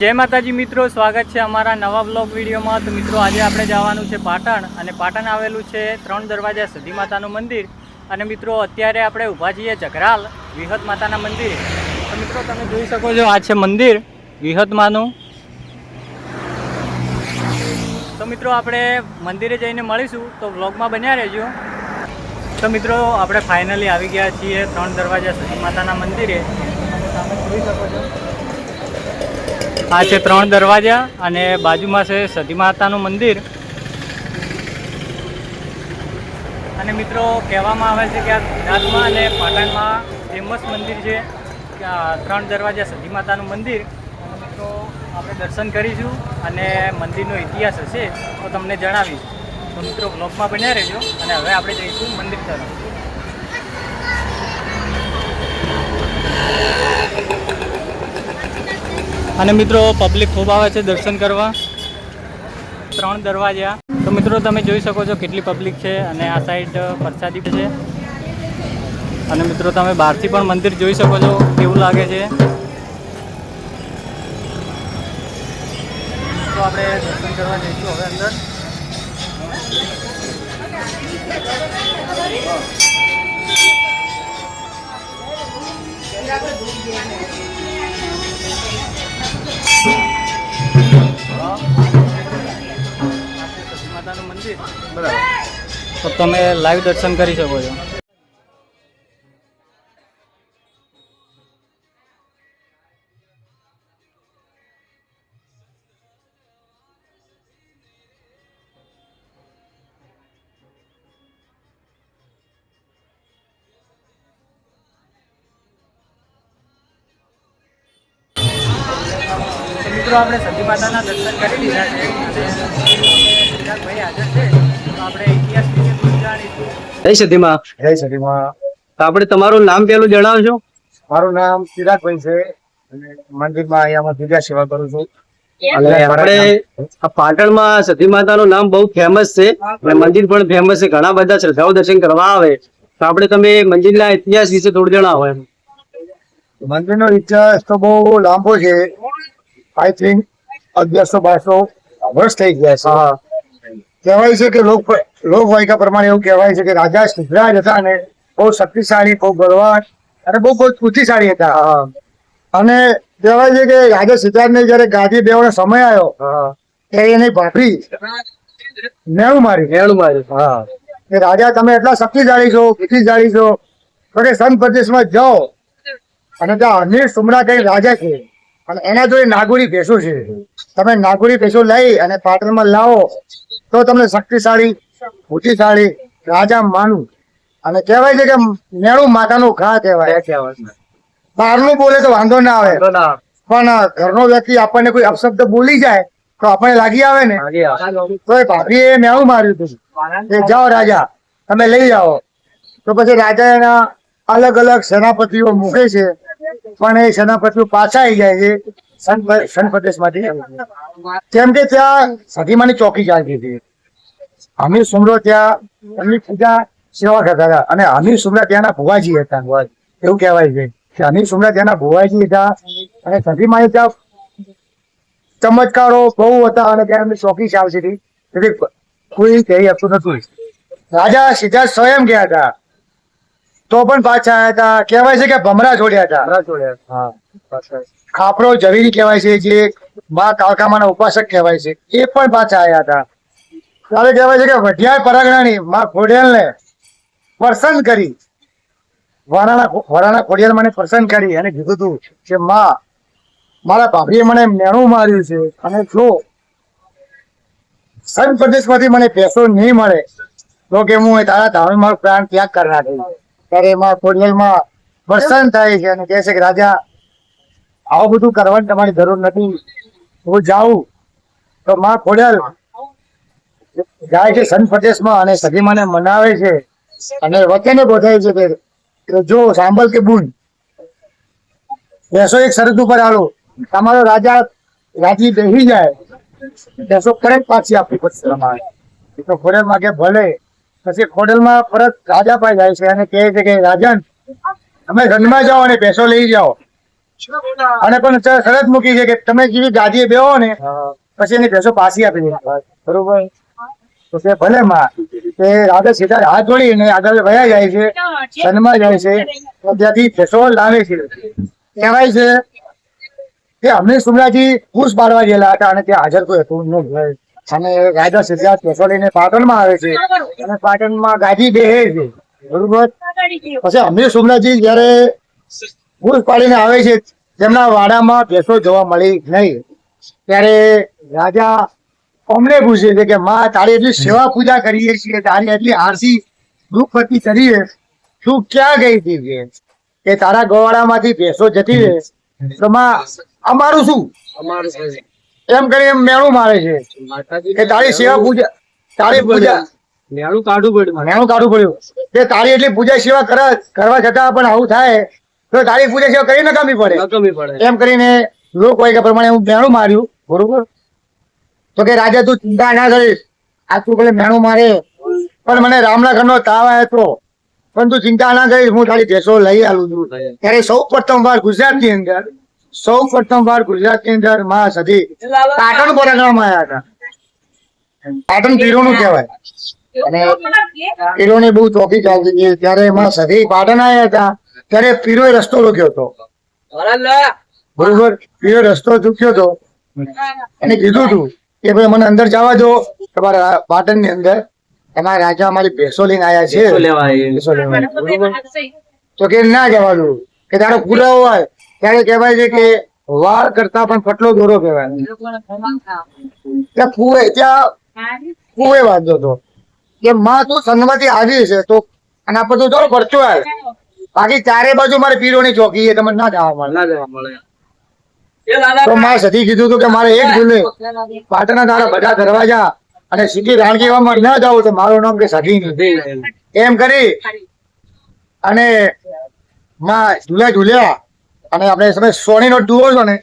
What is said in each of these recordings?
જય માતાજી મિત્રો, સ્વાગત છે અમારા નવા બ્લોગ વિડીયોમાં. તો મિત્રો, આજે આપણે જવાનું છે પાટણ અને પાટણ આવેલું છે ત્રણ દરવાજા સધી માતાનું મંદિર. અને મિત્રો, અત્યારે આપણે ઊભા છીએ જગરાલ વિહત માતાના મંદિરે. તો મિત્રો, તમે જોઈ શકો છો, આ છે મંદિર વિહતમાનું તો મિત્રો, આપણે મંદિરે જઈને મળીશું. તો વ્લોગમાં બન્યા રહેજો. તો મિત્રો, આપણે ફાઇનલી આવી ગયા છીએ ત્રણ દરવાજા સધી માતાના મંદિરે. તમે જોઈ શકો છો. આ છે ત્રણ દરવાજા અને બાજુમાં છે સતી માતાનું મંદિર. અને મિત્રો, કહેવામાં આવે છે કે આ ગુજરાતમાં અને પાટણમાં ફેમસ મંદિર છે ત્રણ દરવાજા સતી માતાનું મંદિર. મિત્રો, આપણે દર્શન કરીશું અને મંદિરનો ઇતિહાસ હશે તો તમને જણાવીશ. તો મિત્રો બ્લોગમાં બન્યા રહેજો અને હવે આપણે જઈશું મંદિર તરફ. અને મિત્રો પબ્લિક ખૂબ આવે છે દર્શન કરવા. ત્રણ દરવાજા. તો મિત્રો, તમે જોઈ શકો છો કેટલી પબ્લિક છે અને આ સાઈડ પ્રસાદી છે. અને મિત્રો, તમે બહારથી પણ મંદિર જોઈ શકો છો, કેવું લાગે છે. તો આપણે દર્શન કરવા જઈશું હવે અંદર. આ તો તમે લાઈવ દર્શન કરી શકો છો. મિત્રો આપણે સતી માતાના દર્શન કરી લીધા છે. અને હાજર છે. આપણે ઇતિહાસ વિશે જાણીશું. જય સતીમાં. જય સતીમાં. આપણે તમારું નામ પેલું જણાવશો? મારું નામ ચિરાગભાઈ છે. અને મંદિરમાં અહીંયા પૂજા સેવા કરું છું. આપણે પાટણમાં સતી માતાનું નામ બહુ ફેમસ છે. અને મંદિર પણ ફેમસ છે. ઘણા બધા શ્રદ્ધાઓ દર્શન કરવા આવે. તો આપણે તમે મંદિરના ઇતિહાસ વિશે થોડું જણાવો એમ. મંદિરનો ઇતિહાસ તો બહુ લાંબો છે. આઈ થિંક અગિયારસો બારસો વર્ષ થઈ ગયા છે. કહેવાય છે કે લોક લોકવાયકા પ્રમાણે એવું કહેવાય છે કે રાજા સિદ્ધરાજ હતા અને બહુ શક્તિશાળી બહુ બળવાન અને બહુ બહુ બુદ્ધિશાળી હતા. અને કહેવાય છે કે રાજા સિદ્ધાર્થને જયારે ગાદી દેવાનો સમય આવ્યો ત્યારે એની ભાભી નેણું મારી મેળું માર્યું. હા. કે રાજા તમે એટલા શક્તિશાળી છો બુદ્ધિશાળી છો તો કે સંત પ્રદેશમાં જાઓ અને ત્યાં અનિલ સુમરા કઈ રાજા છે. અને એના જોડે નાગુરી ભેસો છે. તમે નાગુરી ભેસો લઈ અને પાટણમાં લાવો તો તમને શક્તિશાળી બુદ્ધિશાળી રાજા માનું. અને કહેવાય છે કે નેણું માતાનું ઘા કહેવાય. બહારનું બોલે તો વાંધો ના આવે. પણ ઘરનો વ્યક્તિ આપણને કોઈ અપશબ્દ બોલી જાય તો આપણને લાગી આવે ને. તો એ ભાભીએ મેળું માર્યું હતું. કે જાઓ રાજા તમે લઈ જાઓ તો પછી રાજા એના અલગ અલગ સેનાપતિઓ મૂકે છે. પણ એ સેનાપતિઓ પાછા આવી જાય છે. સન- પ્રદેશમાંથી કેમ કે ત્યાં સતીમાની ચોકી ચાલતી હતી. અમીર સુમરો ત્યાં એમની પૂજા, સેવા કરતા હતા. અને અમીર સુમરા ત્યાંના ભુવાજી હતા. એવું કહેવાય છે કે અમીર સુમરા ત્યાંના ભુવાજી હતા. અને સતીમાની ત્યાં ચમત્કારો બહુ હતા અને ત્યાં એમની ચોકી ચાલતી હતી. કોઈ કહી આપતું નતું રાજા સીધા સ્વયં ગયા હતા. તો પણ પાછા આવ્યા હતા. કહેવાય છે કે ભમરા છોડ્યા હતા. હા. ખાપરો ઝવેરી કહેવાય છે જે મા કાળકામાના ઉપાસક કહેવાય છે એ પણ પાછા આવ્યા હતા. ત્યારે કહેવાય છે કે વઢિયાર પરાગણાની મા ખોડિયાલને પ્રસન્ન કરી વરાણા વરાણા ખોડિયાલ મને પ્રસન્ન કરી અને કીધું હતું કે માં મારા ભાભીએ મને મેણું માર્યું છે અને જો સંત પ્રદેશમાંથી મને પૈસો નહીં મળે તો કે હું તારા ધામે મારો પ્રાણ ત્યાગ કરી નાખીશ. ત્યારે એમાં ખોડિયાલમાં પ્રસન્ન થાય છે અને કહે છે કે, રાજા, આવું બધું કરવાની તમારી જરૂર નથી. હું જાઉં. તો માં ખોડિયાલ જાય છે સન પ્રદેશમાં અને સગીમાને મનાવે છે અને વચને બોધાય છે કે જો, સાંભળ કે બુન. બેસો એક શરત ઉપર આવો તમારો રાજા રાજી બેસી જાય. બેસો પરત પાછી આપવી પડશે તમારે. તો ખોડલ માગે ભલે. પછી ખોડલમાં પરત રાજા પાસે જાય છે અને કહે છે કે રાજન તમે ઘનમાં જાઓ અને ભેંસો લઈ જાઓ. અને પણ શરત મૂકી છે કે તમે જેવી ગાદીએ બેહો ને પછી એની ભેંસો પાછી આપી દે બરોબર. તો તે ભલે માં તે રાધા સીધા હાથ જોડીને આગળ વયા જાય છે ઘનમાં જાય છે ત્યાંથી ભેંસો લાવે છે. કહેવાય છે કે અમને સુમરાજી પૂછ પાડવા ગયેલા હતા અને ત્યાં હાજર કોઈ હતું નહીં અને રાજા સિદ્ધાર્થ લઈને પાટણમાં આવે છે. અને પાટણમાં ગાદી બેહે છે. બરોબર? પછી અમીર સુમરાજી જયારે પૂછ પાડીને આવે છે તેમના વાડામાં ભેંસો જોવા મળી નહીં. ત્યારે રાજા અમને પૂછે છે કે માં તારી એટલી સેવા પૂજા કરીએ છીએ તારી એટલી આરસી દુઃખપતિ કરીએ. તું ક્યાં ગઈ હતી કે? કે તારા ગોવાળામાંથી ભેંસો જતી રહે. તો માં અમારું શું? એમ કરી એમ મેળું મારે છે. કે તારી સેવા પૂજા તારી પૂજા મેળું કાઢવું પડ્યું મેળું કાઢવું પડ્યું. કે તારી એટલી પૂજા સેવા કરવા કરવા છતાં પણ આવું થાય તો તારી પૂજા સેવા કરી નકામી પડે. નકામી પડે. એમ કરીને લોક હોય પ્રમાણે હું મેણું માર્યું બરોબર? તો કે રાજા તું ચિંતા ના કરીશ. આ તું ભલે મેણું મારે. પણ મને રામનગર નો તાવ આવ્યો હતો. પણ તું ચિંતા ના કરીશ હું તારી ભેસો લઈ આવું છું. ત્યારે સૌ પ્રથમ વાર ગુજરાતની અંદર સૌ પ્રથમ વાર ગુજરાતની અંદરમાં સધી. પાટણ પરાગણમાં આવ્યા હતા. પાટણ પીરોનું કહેવાય. અને પીરોની બહુ ચોકી ચાલતી હતી. ત્યારે એમાં સધી પાટણ આવ્યા હતા. ત્યારે પીરોએ રસ્તો રોક્યો હતો. બરોબર. પીરો રસ્તો ચૂક્યો હતો. એને કીધું હતું કે ભાઈ મને અંદર જવા દો. તમારા પાટણની અંદર. એમાં રાજા અમારી ભેસો લઈને આવ્યા છે. તો કે ના જવા દઉં કે તારો પુરાવો હોય. ત્યારે કહેવાય છે કે વાળ કરતા પણ ફટલો દોરો કહેવાય. ત્યાં કુએ ત્યાં કુએ વાંધો હતો. કે માં તું સંગમાંથી આવી છે તો અને પર તું થોડો પડતો આવે. બાકી ચારે બાજુ મારે પીરોની ચોકી છે તમને ના જવા મળે. ના જવા મળે. તો માં સતી કીધું હતું કે મારે એક ભૂલે. પાટણના તારા બધા દરવાજા અને સીધી રાણકીવામાં ના જાવ તો મારું નામ કે સધી નથી એમ કરી. અને માં ઝૂલ્યા ઝૂલ્યા. અને આપણે તમે સોનીનો ડુઓ છો ને,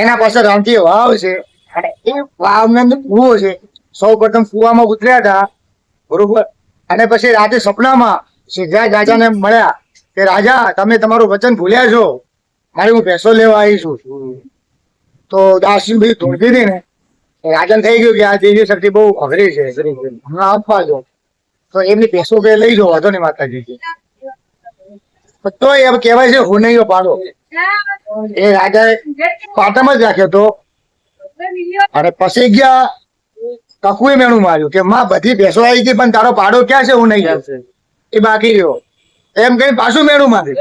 એના પાસે રામકી વાવ છે. અને એ વાવની અંદર કૂવો છે. સૌ પ્રથમ કૂવામાં ઉતર્યા હતા, બરોબર? અને પછી રાતે સપનામાં સિદ્ધાર્થ રાજાને મળ્યા કે, રાજા, તમે તમારું વચન ભૂલ્યા છો. મારે હું પૈસો લેવા આવી છું. તો દાસી ભાઈ ધૂળતી હતી ને, એ રાજાને થઈ ગયું કે આ દેવી શક્તિ બહુ અઘરી છે. હમણાં આપવા જો તો એમની પૈસો કે લઈ જાઓ, વાંધો નહીં માતાજી તો એમ કહેવાય છે નહીં પાડો એ રાજાએ પાટામાં જ રાખ્યો હતો. અને પછી ગયા કકુએ મેણું માર્યું કે માં બધી ભેંસો આવી ગઈ પણ તારો પાડો ક્યાં છે? હું નહીં એ બાકી રહ્યો. એમ કઈ પાછું મેળું માર્યું.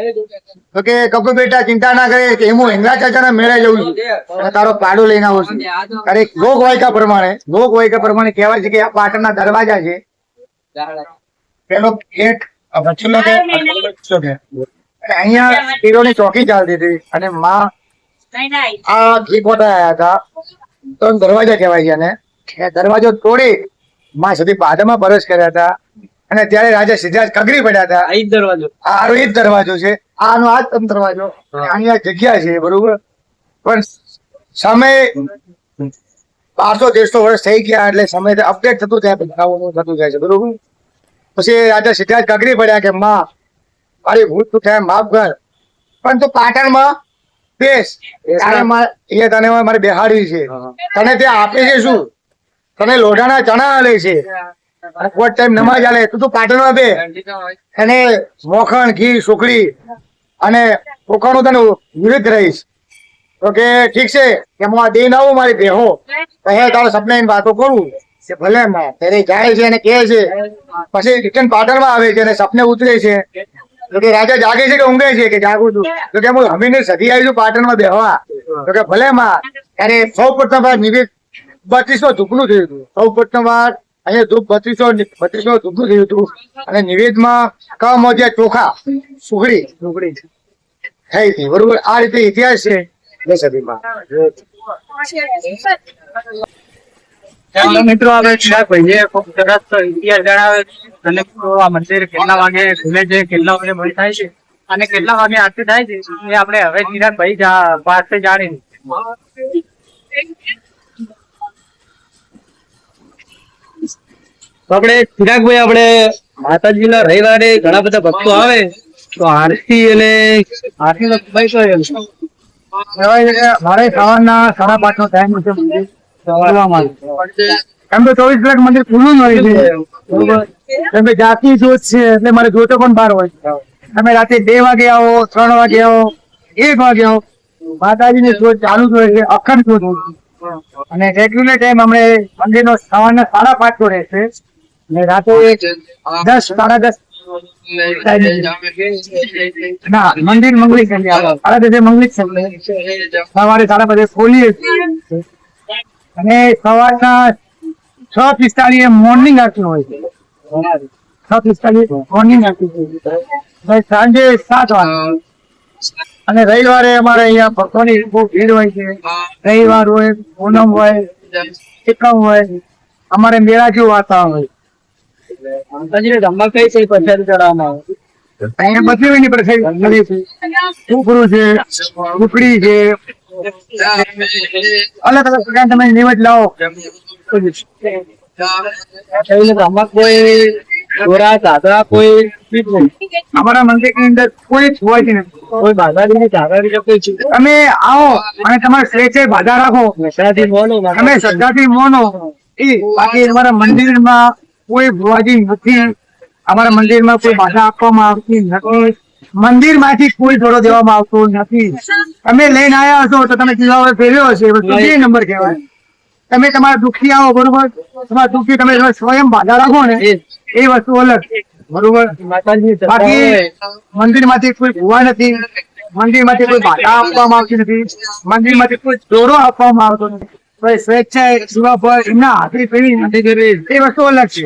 તો કે કપુ બેટા ચિંતા ના કરે કે હું હિંગલા ચાચાના મેળે જઉં છું. અને તારો પાડો લઈને આવું છું. અરે લોક વાયકા પ્રમાણે લોક વાયકા પ્રમાણે કહેવાય છે કે આ પાટણના દરવાજા છે. પેલો ગેટ વચ્ચેનો કે અહીંયા પીરોની ચોકી ચાલતી હતી અને માં આ ઘી આવ્યા હતા. તો દરવાજા કહેવાય છે એ દરવાજો તોડી માં સુધી પાદામાં બરસ કર્યા હતા. અને ત્યારે રાજા સિદ્ધાર્થ કગરી પડ્યા હતા. આ દરવાજો. આ એ જ દરવાજો છે. આનો આ જ દરવાજો. અહીંયા જગ્યા છે બરોબર? પણ સમય બારસો તેરસો વર્ષ થઈ ગયા એટલે સમય અપડેટ થતું જાય થતું જાય છે બરોબર? પછી રાજા સિદ્ધાર્થ કગરી પડ્યા કે માં મારી ભૂલ થાય માફ કર. પણ તું પાટણમાં બેસ. એ તને મારે બેહાડી છે. તને તે આપે છે શું? તને લોઢાના ચણા આલે છે. કોટ ટાઈમ નમાજ આલે. તું તું પાટણમાં બે અને મોખણ ઘી સુખડી અને પોકાણું તને વિરુદ્ધ રહીશ. તો કે ઠીક છે? એમાં આ દઈને આવું મારી દેહો કહે તારો સપના વાતો કરું. ભલે માં ત્યારે જાય છે અને કહે છે. પછી રિટર્ન પાટણમાં આવે છે અને સપને ઉતરે છે. તો કે રાજા જાગે છે કે ઊંઘે છે કે જાગું છું? તો કે હું હમીને સધી આવી છું પાટણમાં બેહવા. તો કે ભલે માં ત્યારે સૌ પ્રથમ વાર નિવેદ બત્રીસો ધૂપનું થયું હતું. સૌ પ્રથમ વાર અહીંયા ધૂપ બત્રીસો બત્રીસો ધૂપનું થયું હતું. અને નિવેદમાં કમોજિયા ચોખા. સુખડી. સુખડી. થઈ હતી બરોબર. આ રીતે ઇતિહાસ છે. બે સદીમાં ચાલો. મિત્રો આપણે ચિરાગ ભાઈએ ખૂબ સરસ ઇતિહાસ જણાવે અને આ મંદિર કેટલા વાગે ખુલે છે, કેટલા વાગે બંધ થાય છે અને કેટલા વાગે આરતી થાય છે, એ આપણે હવે ચિરાગ ભાઈ પાસે જાણીશું તો આપણે ચિરાગભાઈ આપણે માતાજીના રવિવારે ઘણા બધા ભક્તો આવે, તો આરતી અને આરતી નો સમય કયો મારે સવારના સાડા પાંચ નો ટાઈમ છે. એમ તો ચોવીસ કલાક મંદિર ખુલ્લું જ હોય છે. એમ કે જાતિ જોત છે એટલે મારે જોતો પણ બાર હોય. તમે રાતે બે વાગે આવો ત્રણ વાગે આવો એક વાગે આવો. માતાજીની જોત ચાલુ જ હોય છે અખંડ જોત હોય. અને રેગ્યુલર ટાઈમ અમને મંદિરનો સવારના સાડા પાંચ નો રહેશે. ને રાતે દસ સાડા દસ. ના મંદિર મંગળી છે. સાડા દસે છે. સવારે સાડા પાંચે ખોલીએ. અને સવારના છ પિસ્તાળીએ મોર્નિંગ આરતી હોય છે. છ પિસ્તાળીએ મોર્નિંગ આરતી હોય છે. સાંજે સાત વાગે. અને રવિવારે અમારે અહીંયા ભક્તોની બહુ ભીડ હોય છે. રવિવાર હોય પૂનમ હોય એકમ હોય અમારે મેળા જેવું વાતાવરણ હોય માતાજીને જમવા કઈ કઈ પ્રસાદ ચડાવવામાં આવે. અહીંયા બધી પ્રસાદ છે છે છે અલગ અલગ પ્રકાર તમે નિવેદ લાવો. કોઈ નહીં. અમારા મંદિરની અંદર કોઈ જ હોય છે તમે આવો અને તમારે સ્વેચ્છાએ બાધા રાખો. તમે શ્રદ્ધાથી મોનો. એ બાકી અમારા મંદિરમાં કોઈ ભુવાજી નથી. અમારા મંદિરમાં કોઈ બાધા આપવામાં આવતી નથી. મંદિરમાંથી કોઈ થોડો દેવામાં આવતો નથી. તમે લઈને આવ્યા હશો તો તમે જીવા ફેર્યો હશે. બે નંબર કહેવાય. તમે તમારા દુઃખી આવો બરોબર? તમારા દુઃખી તમે સ્વયં બાધા રાખો ને એ વસ્તુ અલગ. બરોબર? બાકી મંદિરમાંથી કોઈ ભૂવા નથી મંદિરમાંથી કોઈ બાધા આપવામાં આવતી નથી મંદિરમાંથી કોઈ ચોરો આપવામાં આવતો નથી. કોઈ સ્વેચ્છાએ પર એમના હાથે ફેરી નથી કરવી એ વસ્તુ અલગ છે.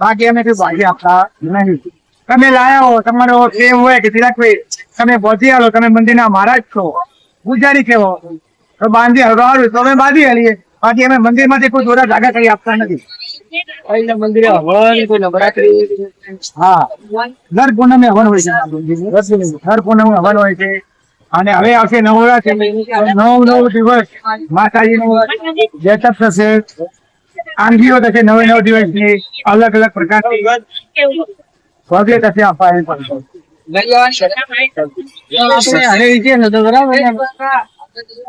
બાકી અમે કોઈ બાજી આપતા નહીં. તમે લાયા હો તમારો પ્રેમ હોય કે તિલકભાઈ તમે પહોંચી આવો તમે મંદિરના મહારાજ છો પૂજારી કેવો તો બાંધી હલવાડું તો અમે બાંધી હલીએ. બાકી અમે મંદિરમાંથી કોઈ દોરા જાગા કરી આપતા નથી. મંદિરે હવન કોઈ નવરાત્રી હા. દર પૂનમે હવન હોય છે દર પૂનમે હવન હોય છે. અને હવે આવશે નવરાત્રી. નવ નવ દિવસ માતાજીનું જેટઅપ થશે આંગીઓ થશે નવે નવ દિવસની અલગ અલગ પ્રકારની. ભવ્ય થશે આપવા ફાઇલ પણ આપણે આને ઇતિહાસ હતો બરાબર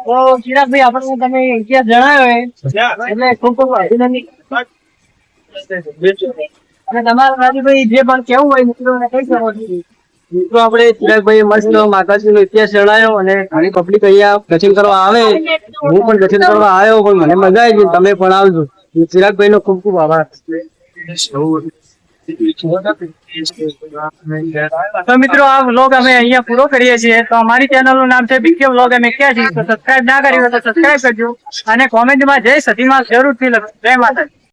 તો ચિરાગભાઈ આપણને તમે ઇતિહાસ જણાવ્યો એ. ખૂબ ખૂબ અભિનંદન. અને તમારા રાજુભાઈ જે પણ કેવું હોય મિત્રોને કહી મિત્રો આપણે ચિરાગભાઈ મસ્ત માતાજીનો ઇતિહાસ જણાયો અને ઘણી પબ્લિક અહીંયા દર્શન કરવા આવે. હું પણ દર્શન કરવા આવ્યો પણ મને મજા આવી તમે પણ આવજો. ચિરાગભાઈ નો ખૂબ ખૂબ આભાર. તો મિત્રો, આ વ્લોગ અમે અહીંયા પૂરો કરીએ છીએ. તો અમારી ચેનલનું નામ છે બીકે વ્લોગ અમે ક્યાં છીએ? તો સબસ્ક્રાઇબ ના કરી તો સબસ્ક્રાઇબ કરજો. અને કોમેન્ટમાં જય સતીમાં જરૂરથી લખજો. જય માતાજી.